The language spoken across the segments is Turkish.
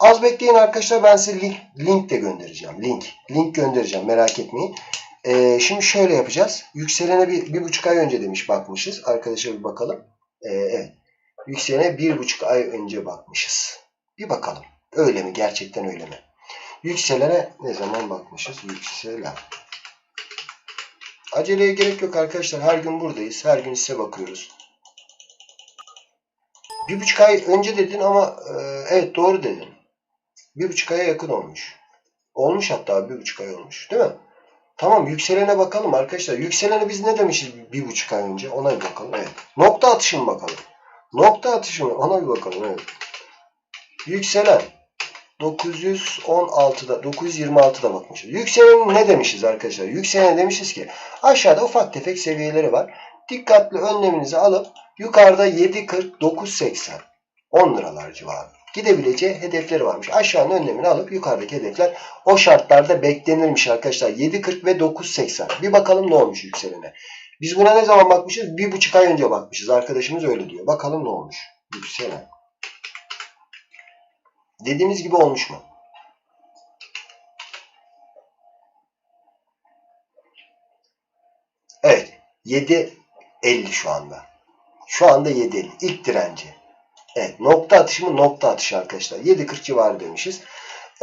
Az bekleyin arkadaşlar ben size link, link de göndereceğim. Link. Link göndereceğim merak etmeyin. Ee, şimdi şöyle yapacağız. Yükselene bir, bir buçuk ay önce demiş bakmışız. Arkadaşlar bir bakalım. Ee, evet. Yükselene bir buçuk ay önce bakmışız. Bir bakalım. Öyle mi? Gerçekten öyle mi? Yükselene ne zaman bakmışız? Yükselen. Aceleye gerek yok arkadaşlar. Her gün buradayız. Her gün size bakıyoruz. Bir buçuk ay önce dedin ama e, evet doğru dedin. Bir buçuk aya yakın olmuş. Olmuş hatta bir buçuk ay olmuş. Değil mi? Tamam yükselene bakalım arkadaşlar. Yükselene biz ne demişiz bir buçuk ay önce? Ona bir bakalım. Evet. Nokta atışı mı bakalım? Nokta atışı mı? Ona bir bakalım. Evet. Yükselen 916'da 926'da bakmışız. Yükselen ne demişiz arkadaşlar? Yükselen demişiz ki aşağıda ufak tefek seviyeleri var. Dikkatli önleminizi alıp yukarıda 7.40 9.80 10 liralar civarı gidebileceği hedefleri varmış. Aşağının önlemini alıp yukarıdaki hedefler o şartlarda beklenirmiş arkadaşlar. 7.40 ve 9.80. Bir bakalım ne olmuş yükselene. Biz buna ne zaman bakmışız? Bir buçuk ay önce bakmışız. Arkadaşımız öyle diyor. Bakalım ne olmuş. Yükselen. Dediğimiz gibi olmuş mu? Evet. 7.50 şu anda. Şu anda 7.50. İlk direnci. Evet. Nokta atışı mı? Nokta atışı arkadaşlar. 7.40 civarı demişiz.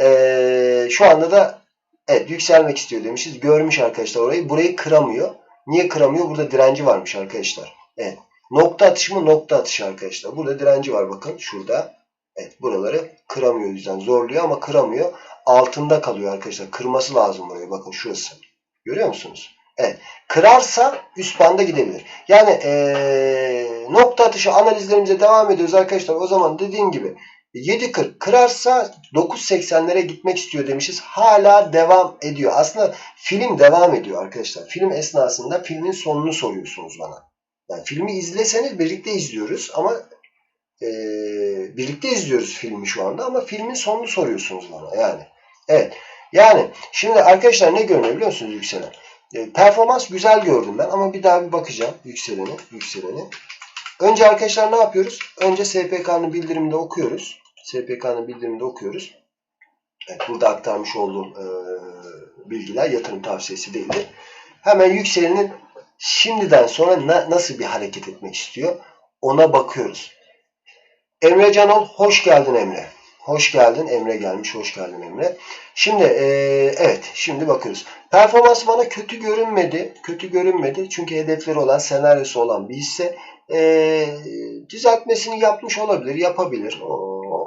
Ee, şu anda da evet yükselmek istiyor demişiz. Görmüş arkadaşlar orayı. Burayı kıramıyor. Niye kıramıyor? Burada direnci varmış arkadaşlar. Evet. Nokta atışı mı? Nokta atışı arkadaşlar. Burada direnci var bakın. Şurada. Evet. Buraları kıramıyor. Yüzden zorluyor ama kıramıyor. Altında kalıyor arkadaşlar. Kırması lazım burayı. Bakın şurası. Görüyor musunuz? Evet. Kırarsa üst banda gidebilir. Yani ee, nokta atışı analizlerimize devam ediyoruz arkadaşlar. O zaman dediğim gibi 7.40 kırarsa 9.80'lere gitmek istiyor demişiz. Hala devam ediyor. Aslında film devam ediyor arkadaşlar. Film esnasında filmin sonunu soruyorsunuz bana. Yani filmi izleseniz birlikte izliyoruz ama e, birlikte izliyoruz filmi şu anda ama filmin sonunu soruyorsunuz bana yani. Evet. Yani şimdi arkadaşlar ne görünüyor biliyor musunuz yükselen? E, performans güzel gördüm ben ama bir daha bir bakacağım yükseleni, yükseleni. Önce arkadaşlar ne yapıyoruz? Önce SPK'nın bildiriminde okuyoruz. SPK'nın bildiriminde okuyoruz. Evet, burada aktarmış olduğum e, bilgiler yatırım tavsiyesi değildi. Hemen yükselenin şimdiden sonra na, nasıl bir hareket etmek istiyor ona bakıyoruz. Emre Canol hoş geldin Emre. Hoş geldin Emre gelmiş. Hoş geldin Emre. Şimdi e, evet şimdi bakıyoruz. Performans bana kötü görünmedi. Kötü görünmedi. Çünkü hedefleri olan senaryosu olan bir hisse e, düzeltmesini yapmış olabilir. Yapabilir. O,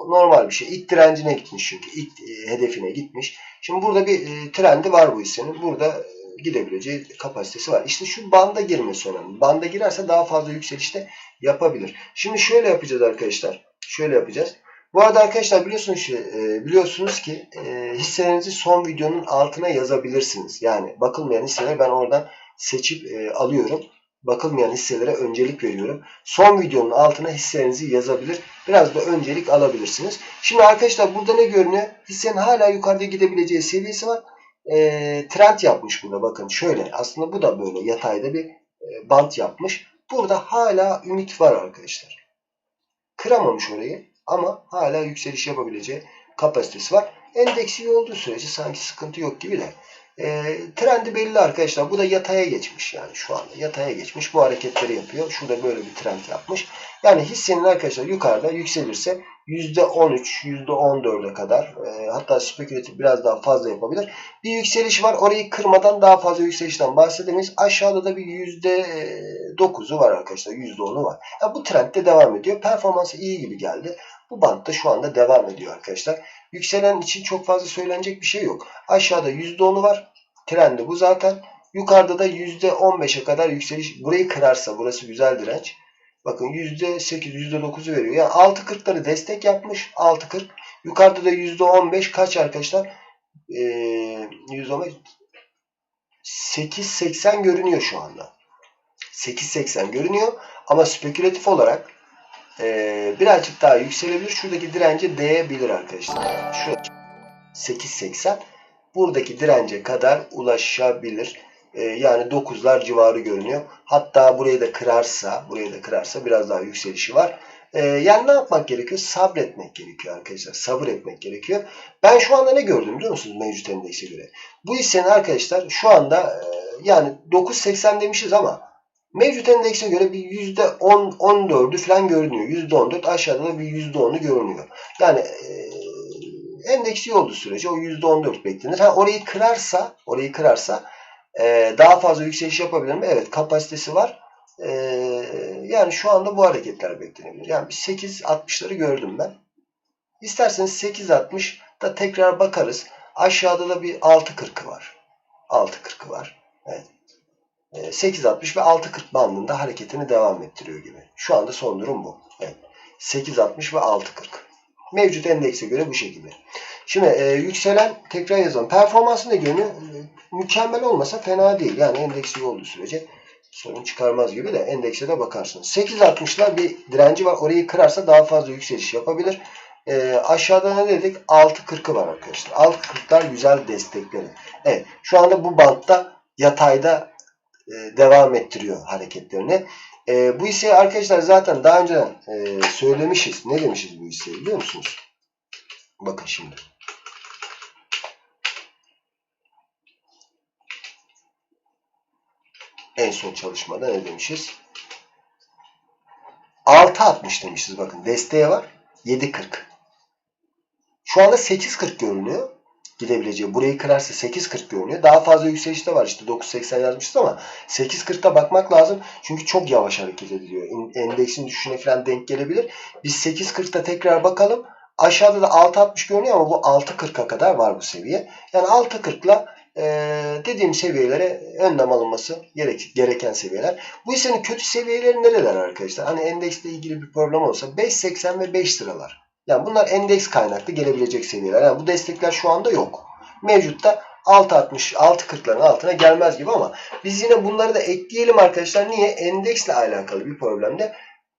normal bir şey. İlk direncine gitmiş çünkü. ilk e, hedefine gitmiş. Şimdi burada bir e, trendi var bu hissenin. Burada e, gidebileceği kapasitesi var. İşte şu banda girmesi önemli. Banda girerse daha fazla yükselişte yapabilir. Şimdi şöyle yapacağız arkadaşlar. Şöyle yapacağız. Bu arada arkadaşlar biliyorsunuz, e, biliyorsunuz ki e, hisselerinizi son videonun altına yazabilirsiniz. Yani bakılmayan hisseleri ben oradan seçip e, alıyorum. Bakılmayan hisselere öncelik veriyorum. Son videonun altına hisselerinizi yazabilir. Biraz da öncelik alabilirsiniz. Şimdi arkadaşlar burada ne görünüyor? Hissenin hala yukarıda gidebileceği seviyesi var. Trend yapmış burada bakın şöyle. Aslında bu da böyle yatayda bir bant yapmış. Burada hala ümit var arkadaşlar. Kıramamış orayı. Ama hala yükseliş yapabileceği kapasitesi var. Endeks iyi olduğu sürece sanki sıkıntı yok gibi de. E, trendi belli arkadaşlar. Bu da yataya geçmiş yani şu anda. Yataya geçmiş. Bu hareketleri yapıyor. Şurada böyle bir trend yapmış. Yani hissenin arkadaşlar yukarıda yükselirse %13, %14'e kadar e, hatta spekülatif biraz daha fazla yapabilir. Bir yükseliş var. Orayı kırmadan daha fazla yükselişten bahsedemeyiz. Aşağıda da bir %9'u var arkadaşlar. %10'u var. Yani bu trend de devam ediyor. Performansı iyi gibi geldi. Bu bantta şu anda devam ediyor arkadaşlar. Yükselen için çok fazla söylenecek bir şey yok. Aşağıda %10'u var. Trendi bu zaten. Yukarıda da %15'e kadar yükseliş. Burayı kırarsa burası güzel direnç. Bakın %8, %9'u veriyor. Yani 6.40'ları destek yapmış. 6.40. Yukarıda da %15 kaç arkadaşlar? Ee, %15 8.80 görünüyor şu anda. 8.80 görünüyor. Ama spekülatif olarak e, birazcık daha yükselebilir. Şuradaki dirence değebilir arkadaşlar. Şu 8.80 buradaki dirence kadar ulaşabilir. E, yani 9'lar civarı görünüyor. Hatta burayı da kırarsa, burayı da kırarsa biraz daha yükselişi var. Ee, yani ne yapmak gerekiyor? Sabretmek gerekiyor arkadaşlar. Sabır etmek gerekiyor. Ben şu anda ne gördüm biliyor musunuz mevcut endekse göre? Bu hissenin arkadaşlar şu anda e, yani 9.80 demişiz ama mevcut endekse göre bir %10 14'ü falan görünüyor. %14 aşağıda da bir %10'u görünüyor. Yani e, endeks iyi olduğu sürece o %14 beklenir. Ha orayı kırarsa, orayı kırarsa e, daha fazla yükseliş yapabilir mi? Evet kapasitesi var. E, yani şu anda bu hareketler beklenebilir. Yani bir 8.60'ları gördüm ben. İsterseniz 8.60 da tekrar bakarız. Aşağıda da bir 6.40'ı var. 6.40'ı var. Evet. 8.60 ve 6.40 bandında hareketini devam ettiriyor gibi. Şu anda son durum bu. Evet. 8.60 ve 6.40. Mevcut endekse göre bu şekilde. Şimdi e, yükselen tekrar yazalım. Performansı ne görünüyor? E, mükemmel olmasa fena değil. Yani endeksi olduğu sürece sorun çıkarmaz gibi de endekse de bakarsınız. 8.60'lar bir direnci var. Orayı kırarsa daha fazla yükseliş yapabilir. E, aşağıda ne dedik? 6.40'ı var arkadaşlar. 6.40'lar güzel destekleri. Evet. Şu anda bu bantta yatayda e, devam ettiriyor hareketlerini. E, bu hisseyi arkadaşlar zaten daha önce e, söylemişiz. Ne demişiz bu hisseyi biliyor musunuz? Bakın şimdi. En son çalışmada ne demişiz? 6.60 demişiz bakın. Desteğe var. 7.40. Şu anda 8.40 görünüyor. Gidebileceği. Burayı kırarsa 8.40 görünüyor. Daha fazla yükseliş de var. İşte 9.80 yazmışız ama 8.40'ta bakmak lazım. Çünkü çok yavaş hareket ediliyor. Endeksin düşüşüne falan denk gelebilir. Biz 8.40'ta tekrar bakalım. Aşağıda da 6.60 görünüyor ama bu 6.40'a kadar var bu seviye. Yani 6.40'la e, dediğim seviyelere önlem alınması gerek, gereken seviyeler. Bu hissenin kötü seviyeleri nereler arkadaşlar? Hani endeksle ilgili bir problem olsa 5.80 ve 5 liralar. Yani bunlar endeks kaynaklı gelebilecek seviyeler. Yani bu destekler şu anda yok. Mevcutta 6.60, 6.40'ların altına gelmez gibi ama biz yine bunları da ekleyelim arkadaşlar. Niye? Endeksle alakalı bir problemde.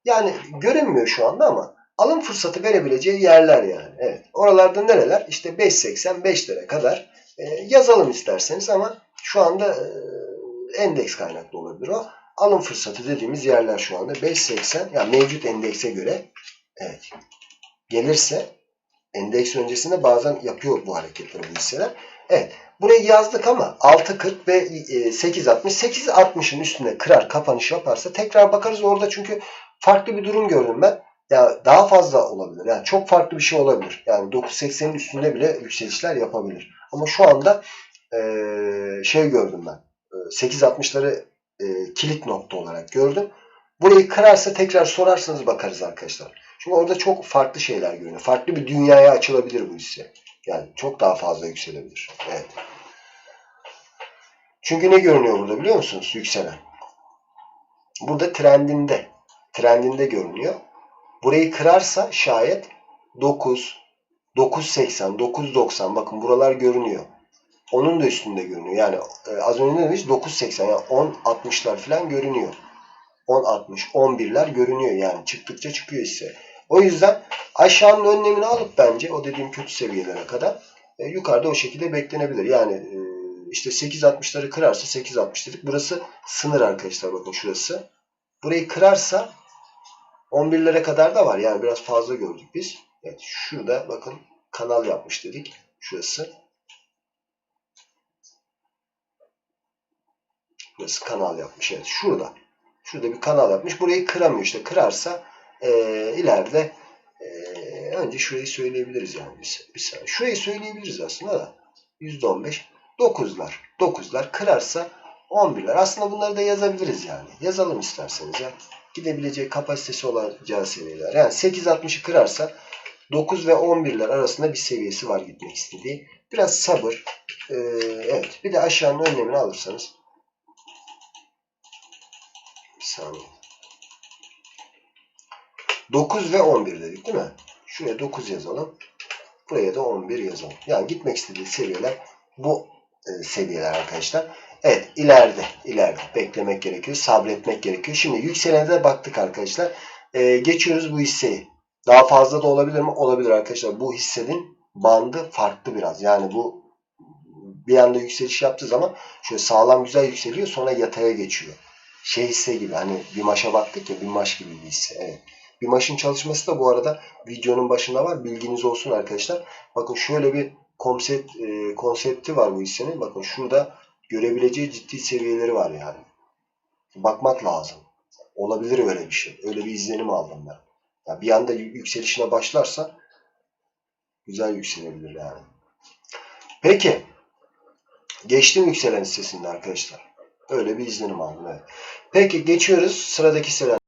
Yani görünmüyor şu anda ama alım fırsatı verebileceği yerler yani. Evet. Oralarda nereler? İşte 5.80, 5 lira kadar e, yazalım isterseniz ama şu anda e, endeks kaynaklı olabilir o. Alım fırsatı dediğimiz yerler şu anda 5.80 yani mevcut endekse göre evet gelirse endeks öncesinde bazen yapıyor bu hareketleri bu hisseler. Evet. Burayı yazdık ama 6.40 ve 8.60. 8.60'ın üstünde kırar kapanış yaparsa tekrar bakarız orada çünkü farklı bir durum gördüm ben. Ya daha fazla olabilir. Yani çok farklı bir şey olabilir. Yani 9.80'in üstünde bile yükselişler yapabilir. Ama şu anda e, şey gördüm ben. 8.60'ları e, kilit nokta olarak gördüm. Burayı kırarsa tekrar sorarsanız bakarız arkadaşlar. Çünkü orada çok farklı şeyler görünüyor. Farklı bir dünyaya açılabilir bu hisse. Yani çok daha fazla yükselebilir. Evet. Çünkü ne görünüyor burada biliyor musunuz? Yükselen. Burada trendinde. Trendinde görünüyor. Burayı kırarsa şayet 9, 9.80, 9.90 bakın buralar görünüyor. Onun da üstünde görünüyor. Yani e, az önce ne demiş? 9.80 yani 10.60'lar falan görünüyor. 10.60, 11'ler görünüyor yani. Çıktıkça çıkıyor hisse. O yüzden aşağının önlemini alıp bence o dediğim kötü seviyelere kadar e, yukarıda o şekilde beklenebilir. Yani e, işte 8.60'ları kırarsa 8.60 dedik. Burası sınır arkadaşlar bakın şurası. Burayı kırarsa 11'lere kadar da var. Yani biraz fazla gördük biz. Evet şurada bakın kanal yapmış dedik. Şurası. Burası kanal yapmış. Evet şurada. Şurada bir kanal yapmış. Burayı kıramıyor işte. Kırarsa e, ileride e, önce şurayı söyleyebiliriz yani bir, bir. Şurayı söyleyebiliriz aslında da %15 9'lar 9'lar kırarsa 11'ler. Aslında bunları da yazabiliriz yani. Yazalım isterseniz ya. Gidebileceği kapasitesi olacağı seviyeler. Yani 8.60'ı kırarsa 9 ve 11'ler arasında bir seviyesi var gitmek istediği. Biraz sabır. Ee, evet. Bir de aşağının önlemini alırsanız. Bir saniye. 9 ve 11 dedik değil mi? Şuraya 9 yazalım. Buraya da 11 yazalım. Yani gitmek istediği seviyeler bu e, seviyeler arkadaşlar. Evet ileride ileride beklemek gerekiyor. Sabretmek gerekiyor. Şimdi yükselene de baktık arkadaşlar. E, geçiyoruz bu hisseyi. Daha fazla da olabilir mi? Olabilir arkadaşlar. Bu hissenin bandı farklı biraz. Yani bu bir anda yükseliş yaptığı zaman şöyle sağlam güzel yükseliyor sonra yataya geçiyor. Şey hisse gibi hani bir maşa baktık ya bir maş gibi bir hisse. Evet. Bir maşın çalışması da bu arada videonun başında var. Bilginiz olsun arkadaşlar. Bakın şöyle bir konsept, e, konsepti var bu hissenin. Bakın şurada görebileceği ciddi seviyeleri var yani. Bakmak lazım. Olabilir öyle bir şey. Öyle bir izlenim aldım ben. Ya bir anda yü- yükselişine başlarsa güzel yükselebilir yani. Peki. Geçtim yükselen hissesinde arkadaşlar. Öyle bir izlenim aldım. Evet. Peki geçiyoruz sıradaki hisseler.